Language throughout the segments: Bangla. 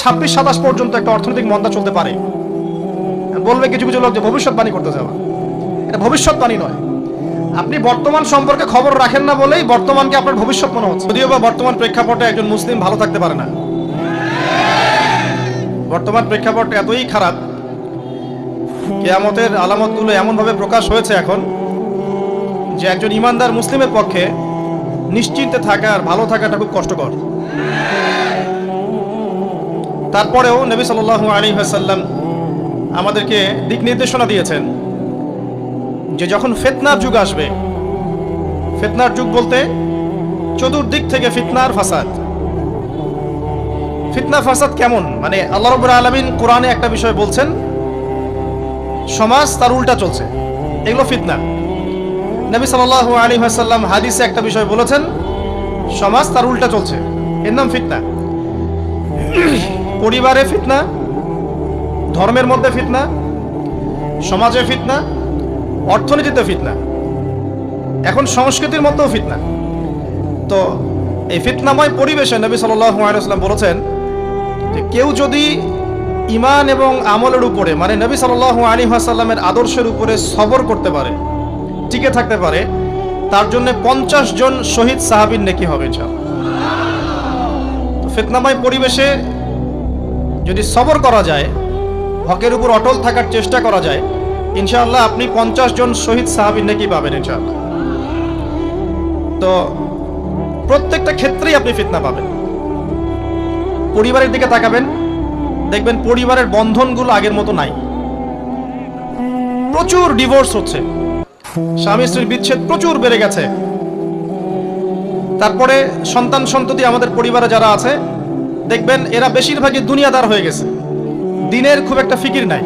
ছাব্বিশ, সাতাশ পর্যন্ত একটা অর্থনৈতিক মন্দা চলতে পারে। বলবে কিছু কিছু লোক যে ভবিষ্যৎবাণী করতে যাওয়া এটা ভবিষ্যৎবাণী নয়। আপনি বর্তমান সম্পর্কে খবর রাখেন না বলেই বর্তমানকে আপনার ভবিষ্যৎ মনে হচ্ছে। যদিও বা বর্তমান প্রেক্ষাপটে একজন মুসলিম ভালো থাকতে পারে না। বর্তমান প্রেক্ষাপট এতই খারাপ, কেয়ামতের আলামতগুলো এমনভাবে প্রকাশ হয়েছে এখন যে একজন ইমানদার মুসলিমের পক্ষে নিশ্চিন্তে থাকা আর ভালো থাকাটা খুব কষ্টকর। তারপরেও নবী সাল আলী হাসাল্লাম আমাদেরকে দিক নির্দেশনা দিয়েছেন যে যখন ফেতনার যুগ আসবে, ফেতনার যুগ বলতে চতুর্দিক থেকে ফিতনার ফাসাদ। ফিতনা ফাসাদ কেমন? মানে আল্লাহ রবুর আলমিন কোরআনে একটা বিষয় বলছেন, সমাজ তার উল্টা চলছে। এগুলো ফিতনা। নবী সাল আলী হাসাল্লাম হাদিসে একটা বিষয় বলেছেন, সমাজ তার উল্টা চলছে। এর নাম ফিতনা। পরিবারে ফিতনা, ধর্মের মধ্যে ফিতনা, সমাজে ফিতনা, অর্থনীতিতে ফিতনা, এখন সংস্কৃতির মধ্যেও ফিতনা। তো এই ফিতনাময় পরিবেশে নবী সাল্লাম বলেছেন যে কেউ যদি ইমান এবং আমলের উপরে মানে নবী সাল আলী আসাল্লামের আদর্শের উপরে সবর করতে পারে, টিকে থাকতে পারে, তার জন্য পঞ্চাশ জন শহীদ সাহাবিন নেকি হবে ফিতনাময় পরিবেশে যদি সবর করা যায়, হকের উপর অটল থাকার চেষ্টা করা যায়, ইনশাআল্লাহ আপনি পঞ্চাশ জন শহীদ সাহাবিন নাকি পাবেন ইনশাআল্লাহ। তো প্রত্যেকটা ক্ষেত্রেই আপনি ফিতনা পাবেন। পরিবারের দিকে তাকাবেন, দেখবেন পরিবারের বন্ধনগুলো আগের মতো নাই। প্রচুর ডিভোর্স হচ্ছে। স্বামী স্ত্রীর বিচ্ছেদ প্রচুর বেড়ে গেছে। তারপরে সন্তান সন্ততি আমাদের পরিবারে যারা আছে দেখবেন এরা বেশিরভাগই দুনিয়াদার হয়ে গেছে। দিনের খুব একটা ফিকির নাই।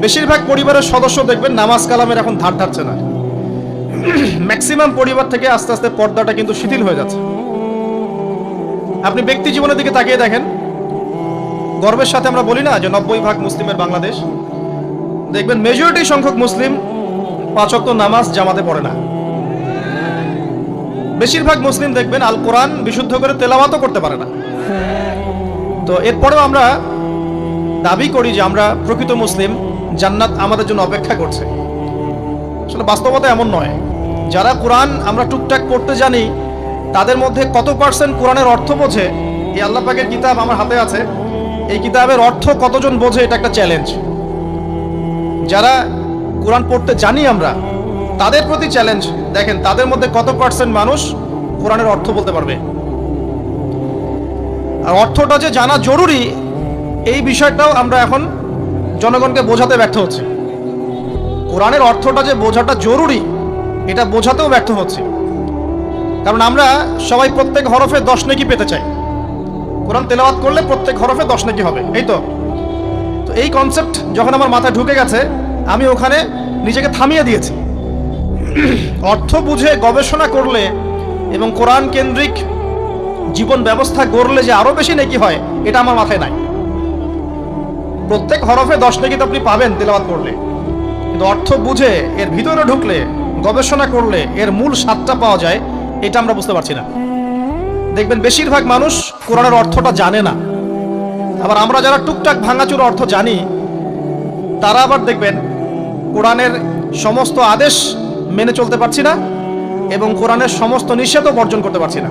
বেশিরভাগ পরিবারের সদস্য দেখবেন নামাজ কালামের এখন ধার ধারছে না। ম্যাক্সিমাম পরিবার থেকে আস্তে আস্তে পর্দাটা কিন্তু শিথিল হয়ে যাচ্ছে। আপনি ব্যক্তি জীবনের দিকে তাকিয়ে দেখেন। গর্বের সাথে আমরা বলি না যে নব্বই ভাগ মুসলিমের বাংলাদেশ। দেখবেন মেজরিটি সংখ্যক মুসলিম পাঁচক্ত নামাজ জামাতে পড়ে না। বেশিরভাগ মুসলিম দেখবেন আল কোরআন বিশুদ্ধ করে তেলাওয়াতও করতে পারে না। তো এরপরেও আমরা দাবি করি যে আমরা প্রকৃত মুসলিম, জান্নাত আমাদের জন্য অপেক্ষা করছে। আসলে বাস্তবতা এমন নয়। যারা কোরআন আমরা টুকটাক পড়তে জানি, তাদের মধ্যে কত পার্সেন্ট কোরআনের অর্থ বোঝে? এই আল্লাহ পাকের কিতাব আমার হাতে আছে। এই কিতাবের অর্থ কতজন বোঝে এটা একটা চ্যালেঞ্জ যারা কোরআন পড়তে জানি আমরা, তাদের প্রতি চ্যালেঞ্জ দেখেন, তাদের মধ্যে কত পার্সেন্ট মানুষ কোরআনের অর্থ বলতে পারবে? আর অর্থটা যে জানা জরুরি, এই বিষয়টাও আমরা এখন জনগণকে বোঝাতে ব্যর্থ হচ্ছি। কোরআনের অর্থটা যে বোঝাটা জরুরি, এটা বোঝাতেও ব্যর্থ হচ্ছে। কারণ আমরা সবাই প্রত্যেক হরফে দশ নেকি পেতে চাই। কোরআন তেলাওয়াত করলে প্রত্যেক হরফে দশ নেকি হবে, এই তো? তো এই কনসেপ্ট যখন আমার মাথায় ঢুকে গেছে, আমি ওখানে নিজেকে থামিয়ে দিয়েছি। অর্থ বুঝে গবেষণা করলে এবং কোরআন কেন্দ্রিক জীবন ব্যবস্থা গড়লে যে আরও বেশি নেকি হয়, এটা আমার মাথায় নাই। প্রত্যেক হরফে দশ নেকি তো আপনি পাবেন তেলাওয়াত করলে। কিন্তু অর্থ বুঝে, এর ভিতরে ঢুকলে, গবেষণা করলে, এর মূল স্বাদটা পাওয়া যায়, এটা আমরা বুঝতে পারছি না। দেখবেন বেশিরভাগ মানুষ কোরআনের অর্থটা জানে না। আবার আমরা যারা টুকটাক ভাঙাচুর অর্থ জানি, তারা আবার দেখবেন কোরআনের সমস্ত আদেশ মেনে চলতে পারছি না এবং কোরআনের সমস্ত নিষেধও বর্জন করতে পারছি না।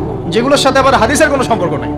যেগুলোর সাথে আবার হাদিসের কোনো সম্পর্ক নাই।